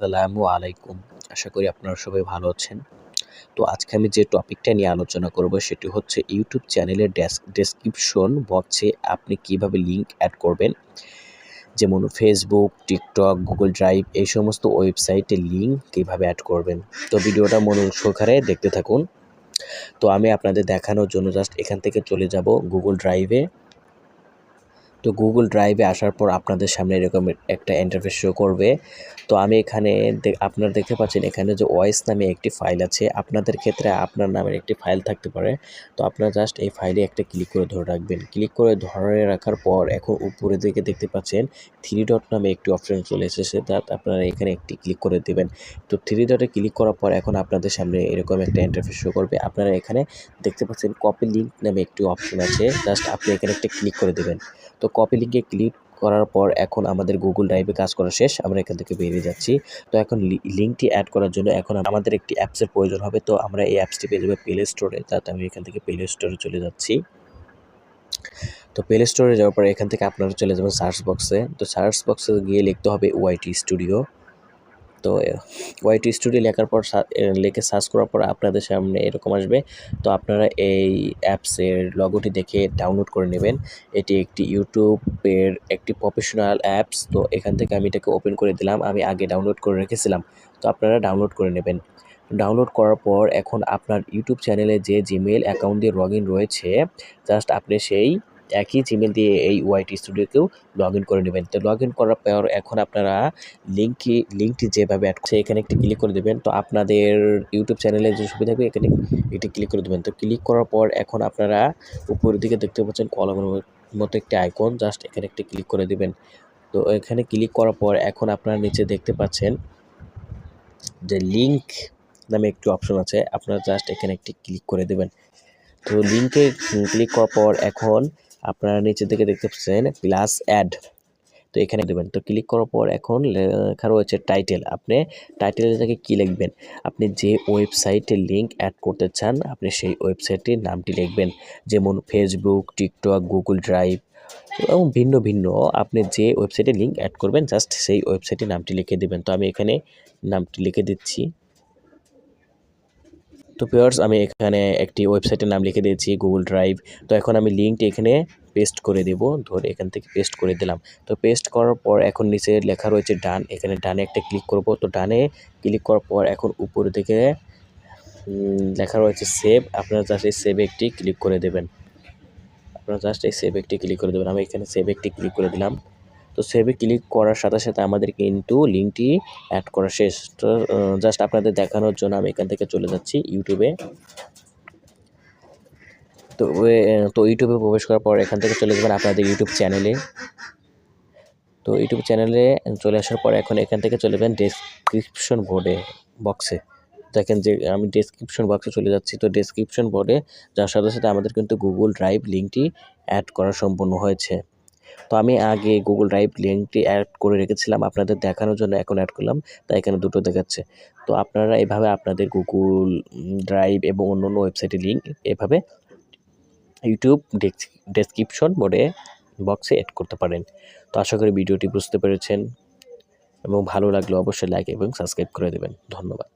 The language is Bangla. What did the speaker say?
আসসালামু আলাইকুম। আশা করি আপনারা সবাই ভালো আছেন। তো আজকে আমি যে টপিকটা নিয়ে আলোচনা করব সেটি হচ্ছে ইউটিউব চ্যানেলের ডেস্ক, ডেসক্রিপশন বক্সে আপনি কীভাবে লিংক অ্যাড করবেন। যেমন ফেসবুক টিকটক গুগল ড্রাইভ এই সমস্ত ওয়েবসাইটে লিঙ্ক কীভাবে অ্যাড করবেন। তো ভিডিওটা মনোযোগ সহকারে দেখতে থাকুন। তো আমি আপনাদের দেখানোর জন্য জাস্ট এখান থেকে চলে যাব গুগল ড্রাইভে তো গুগল ড্রাইভে আসার পর আপনাদের সামনে এরকম একটা ইন্টারফেস শো করবে। তো আমি এখানে আপনারা দেখতে পাচ্ছেন এখানে যে ওয়েস নামে একটি ফাইল আছে। আপনাদের ক্ষেত্রে আপনার নামের একটি ফাইল থাকতে পারে। তো আপনারা জাস্ট এই ফাইলে একটা ক্লিক করে ধরে রাখবেন। ক্লিক করে ধরে রাখার পর এখন উপরে দিকে দেখতে পাচ্ছেন থ্রি ডট নামে একটি অপশন চলে এসেছে। তা, আপনারা এখানে একটি ক্লিক করে দেবেন। তো থ্রি ডটে ক্লিক করার পর এখন আপনাদের সামনে এরকম একটা ইন্টারফেস শো করবে। আপনারা এখানে দেখতে পাচ্ছেন কপি লিঙ্ক নামে একটি অপশন আছে। জাস্ট আপনি এখানে একটা ক্লিক করে দেবেন। তো কপি লিঙ্কে ক্লিক করার পর এখন আমাদের গুগল ড্রাইভে কাজ করা শেষ, আমরা এখান থেকে বেরিয়ে যাচ্ছি। তো এখন লিঙ্কটি অ্যাড করার জন্য এখন আমাদের একটি অ্যাপসের প্রয়োজন হবে, তো আমরা এই অ্যাপসটি পেয়ে যাব প্লে স্টোরে তাতে আমি এখান থেকে প্লে স্টোরে চলে যাচ্ছি। তো প্লে স্টোরে যাওয়ার পর এখান থেকে আপনারা চলে যাবেন সার্চ বক্সে তো সার্চ বক্সে গিয়ে লিখতে হবে ওয়াইটি স্টুডিও তো ওয়াইটি স্টুডিও লেখার পর লিখে সার্চ করার পর আপনাদের সামনে এরকম আসবে। তো আপনারা এই অ্যাপসের লগোটি দেখে ডাউনলোড করে নেবেন। এটি একটি ইউটিউবের একটি প্রফেশনাল অ্যাপস তো এখান থেকে আমি এটাকে ওপেন করে দিলাম। আমি আগে ডাউনলোড করে রেখেছিলাম। তো আপনারা ডাউনলোড করে নেবেন। ডাউনলোড করার পর এখন আপনার ইউটিউব চ্যানেলে যে জিমেল অ্যাকাউন্ট দিয়ে লগ রয়েছে জাস্ট আপনি সেই একই জিমেল দিয়ে এই ওয়াইটি স্টুডিওকেও লগ ইন করে নেবেন। তো লগ ইন করার পর এখন আপনারা লিঙ্কটি লিঙ্কটি যেভাবে অ্যাড করছে, এখানে একটি ক্লিক করে দেবেন। তো আপনাদের ইউটিউব চ্যানেলে যে সুবিধা এখানে এটি ক্লিক করে দেবেন। তো ক্লিক করার পর এখন আপনারা উপরের দিকে দেখতে পাচ্ছেন কলমের মতো একটি আইকন জাস্ট এখানে একটি ক্লিক করে দেবেন। তো এখানে ক্লিক করার পর এখন আপনারা নিচে দেখতে পাচ্ছেন যে লিঙ্ক নামে একটি অপশন আছে। আপনারা জাস্ট এখানে একটি ক্লিক করে দেবেন। তো লিঙ্কে ক্লিক করার পর এখন আপনারা নিচের দিকে দেখতে পাচ্ছেন প্লাস অ্যাড তো এখানে দেবেন। তো ক্লিক করার পর এখন লেখা রয়েছে টাইটেল আপনি টাইটেলে থেকে কী লিখবেন? আপনি যে ওয়েবসাইটে লিঙ্ক অ্যাড করতে চান, আপনি সেই ওয়েবসাইটের নামটি লিখবেন। যেমন ফেসবুক টিকটক গুগল ড্রাইভ এবং ভিন্ন ভিন্ন। আপনি যে ওয়েবসাইটে লিঙ্ক অ্যাড করবেন জাস্ট সেই ওয়েবসাইটের নামটি লিখে দেবেন। তো আমি এখানে নামটি লিখে দিচ্ছি। তো পেয়ার্স আমি এখানে একটি ওয়েবসাইটের নাম লিখে দিয়েছি গুগল ড্রাইভ তো এখন আমি লিঙ্কটি এখানে পেস্ট করে দেব, ধরে এখান থেকে পেস্ট করে দিলাম। তো পেস্ট করার পর এখন নিচে লেখা রয়েছে ডান এখানে ডানে একটা ক্লিক করব। তো ডানে ক্লিক করার পর এখন উপরে থেকে লেখা রয়েছে সেভ আপনারা জাস্ট এই সেভ একটি ক্লিক করে দেবেন। আপনারা জাস্ট এই সেভ একটি ক্লিক করে দেবেন। আমি এখানে সেভ একটি ক্লিক করে দিলাম। তো সেভে ক্লিক করার সাথে সাথে আমাদের কিন্তু লিঙ্কটি অ্যাড করা শেষ। তো জাস্ট আপনাদের দেখানোর জন্য আমি এখান থেকে চলে যাচ্ছি ইউটিউবে তো তো ইউটিউবে প্রবেশ করার পর এখান থেকে চলে যাবেন আপনাদের ইউটিউব চ্যানেলে তো ইউটিউব চ্যানেলে চলে আসার পর এখন এখান থেকে চলে যাবেন ডেসক্রিপশন বোর্ডে বক্সে দেখেন যে আমি ডেসক্রিপশন বক্সে চলে যাচ্ছি। তো ডেসক্রিপশন বোর্ডে যার সাথে সাথে আমাদের কিন্তু গুগল ড্রাইভ লিঙ্কটি অ্যাড করা সম্পূর্ণ হয়েছে। তো আমি আগে গুগল ড্রাইভ লিঙ্কটি অ্যাড করে রেখেছিলাম আপনাদের দেখানোর জন্য, এখন অ্যাড করলাম, তাই এখানে দুটো দেখাচ্ছে। তো আপনারা এভাবে আপনাদের গুগল ড্রাইভ এবং অন্য অন্য ওয়েবসাইটের লিঙ্ক এভাবে ইউটিউব ডেসক্রিপশন বোর্ডে বক্সে অ্যাড করতে পারেন। তো আশা করি ভিডিওটি বুঝতে পেরেছেন এবং ভালো লাগলে অবশ্যই লাইক এবং সাবস্ক্রাইব করে দেবেন। ধন্যবাদ।